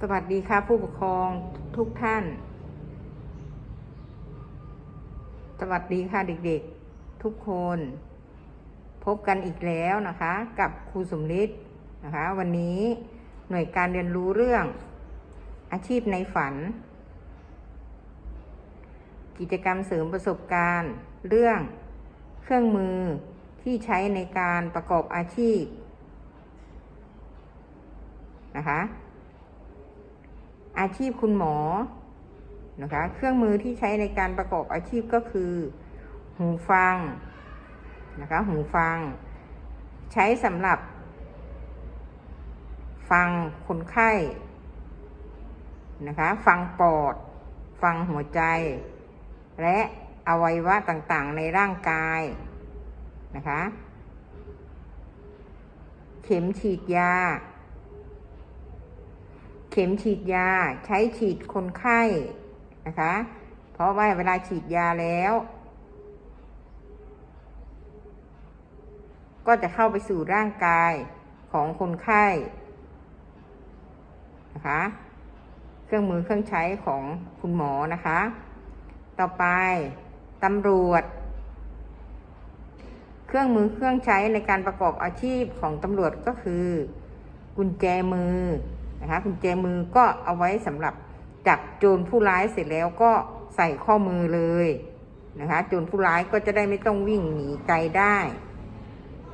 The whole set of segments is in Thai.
สวัสดีค่ะผู้ปกครองทุกท่าน สวัสดีค่ะเด็กๆทุกคน พบกันอีกแล้วนะคะ กับครูสมฤทธิ์นะคะ วันนี้หน่วยการเรียนรู้เรื่อง อาชีพในฝัน กิจกรรมเสริมประสบการณ์ เรื่องเครื่องมือที่ใช้ในการประกอบอาชีพนะคะ อาชีพคุณหมอนะคะ เครื่องมือที่ใช้ในการประกอบอาชีพก็คือ หูฟังนะคะ หูฟัง ใช้สำหรับ ฟังคนไข้นะคะ ฟังปอด ฟังหัวใจ และอวัยวะต่างๆ ในร่างกายนะคะ เข็มฉีดยา เข็มฉีดยาใช้ฉีดคนไข้นะคะ เพราะว่าเวลาฉีดยาแล้ว ก็จะเข้าไปสู่ร่างกายของคนไข้นะคะ เครื่องมือเครื่องใช้ของคุณหมอนะคะ ต่อไปตำรวจ เครื่องมือเครื่องใช้ในการประกอบอาชีพของตำรวจก็คือ กุญแจมือ นะคะกุญแจมือก็เอาไว้สำหรับจับโจรผู้ร้ายเสร็จแล้วก็ใส่ข้อมือเลยนะคะโจรผู้ร้ายก็จะได้ไม่ต้องวิ่งหนีไกลได้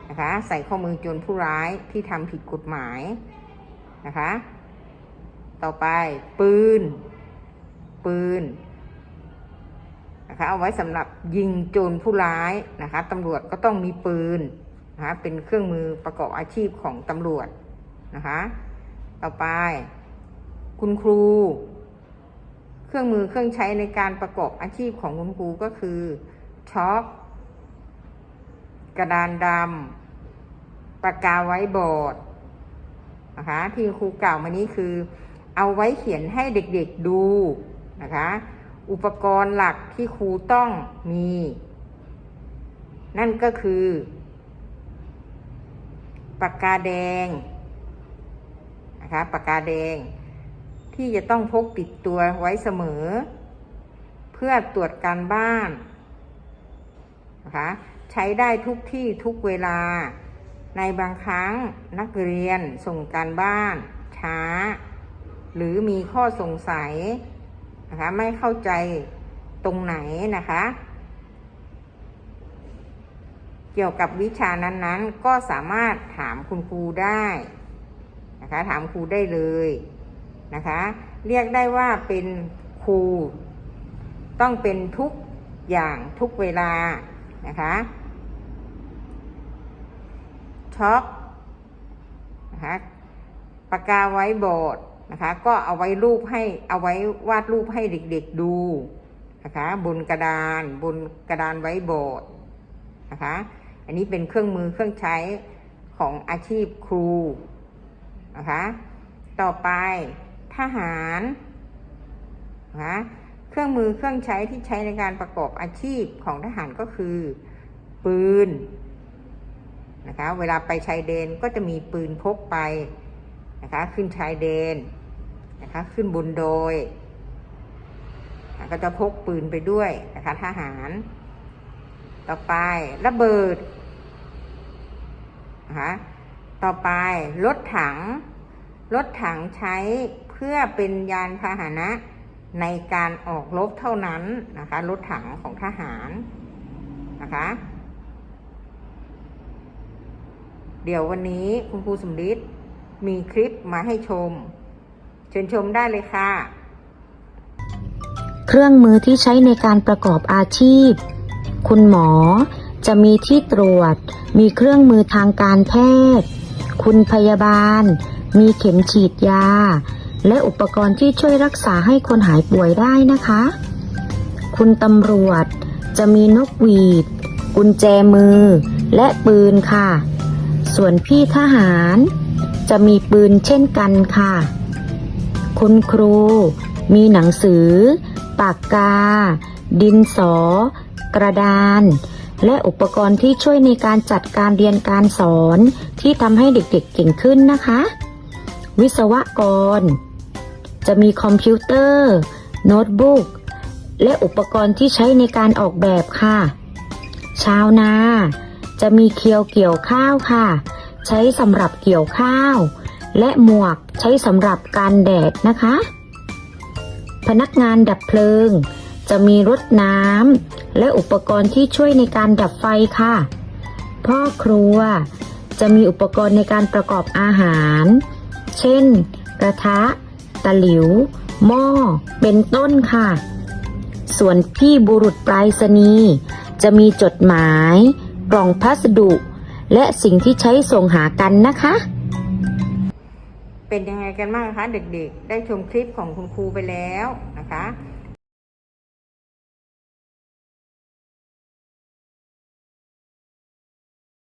นะคะใส่ข้อมือโจรผู้ร้ายที่ทำผิดกฎหมายนะคะ ต่อไปปืน ปืนนะคะเอาไว้สำหรับยิงโจรผู้ร้ายนะคะตำรวจก็ต้องมีปืนนะคะเป็นเครื่องมือประกอบอาชีพของตำรวจนะคะ ต่อไป คุณครู เครื่องมือเครื่องใช้ในการประกอบอาชีพของคุณครูก็คือช็อคกระดานดำปากกาไว้บอร์ดนะคะ ที่ครูกล่าวมานี้คือ เอาไว้เขียนให้เด็กๆดูนะคะ อุปกรณ์หลักที่ครูต้องมี นั่นก็คือปากกาแดง นะคะปากกาแดง ที่จะต้องพกติดตัวไว้เสมอ เพื่อตรวจการบ้านนะคะใช้ได้ทุกที่ทุกเวลา ในบางครั้งนักเรียนส่งการบ้าน ช้า หรือมีข้อสงสัยนะคะไม่เข้าใจตรงไหนนะคะ เกี่ยวกับวิชานั้นๆ ก็สามารถถามคุณครูได้ นะคะ ถามครูได้เลยนะคะ เรียกได้ว่าเป็นครู ต้องเป็นทุกอย่างทุกเวลานะคะช็อกนะคะปากกาไว้บอร์ดนะคะ ก็เอาไว้รูปให้เอาไว้วาดรูปให้เด็กๆดูนะคะบนกระดานบนกระดานไว้บอร์ดนะคะ อันนี้เป็นเครื่องมือเครื่องใช้ของอาชีพครู นะคะ ต่อไปทหารนะคะเครื่องมือเครื่องใช้ที่ใช้ในการประกอบอาชีพของทหารก็คือ ปืนนะคะเวลาไปชายแดนก็จะมีปืนพกไปนะคะขึ้นชายแดนนะคะขึ้นบนโดย ก็จะพกปืนไปด้วยนะคะทหาร ต่อไประเบิดนะคะต่อไปรถถัง รถถังใช้เพื่อเป็นยานพาหนะในการออกรบเท่านั้นนะคะ รถถังของทหารนะคะ เดี๋ยววันนี้คุณครูสมฤทธิ์มีคลิปมาให้ชม เชิญชมได้เลยค่ะ เครื่องมือที่ใช้ในการประกอบอาชีพ คุณหมอจะมีที่ตรวจ มีเครื่องมือทางการแพทย์ คุณพยาบาล มีเข็มฉีดยา และอุปกรณ์ที่ช่วยรักษาให้คนหายป่วยได้นะคะ คุณตำรวจจะมีนกหวีด กุญแจมือ และปืนค่ะ ส่วนพี่ทหาร จะมีปืนเช่นกันค่ะ คุณครู มีหนังสือ ปากกา ดินสอ กระดาน และอุปกรณ์ที่ช่วยในการจัดการเรียนการสอนที่ทำให้เด็กๆเก่งขึ้นนะคะ วิศวกร จะมีคอมพิวเตอร์ โน้ตบุ๊ก และอุปกรณ์ที่ใช้ในการออกแบบค่ะ ชาวนา จะมีเคียวเกี่ยวข้าวค่ะ ใช้สำหรับเกี่ยวข้าว และหมวกใช้สำหรับการแดดนะคะ พนักงานดับเพลิง จะมีรถน้ำและอุปกรณ์ที่ช่วยในการดับไฟค่ะ พ่อครัวจะมีอุปกรณ์ในการประกอบอาหาร เช่น กระทะ ตะหลิว หม้อ เป็นต้นค่ะ ส่วนพี่บุรุษปรษณีย์จะมีจดหมาย กล่องพัสดุ และสิ่งที่ใช้ส่งหากันนะคะ เป็นยังไงกันบ้างคะเด็กๆ ได้ชมคลิปของคุณครูไปแล้วนะคะ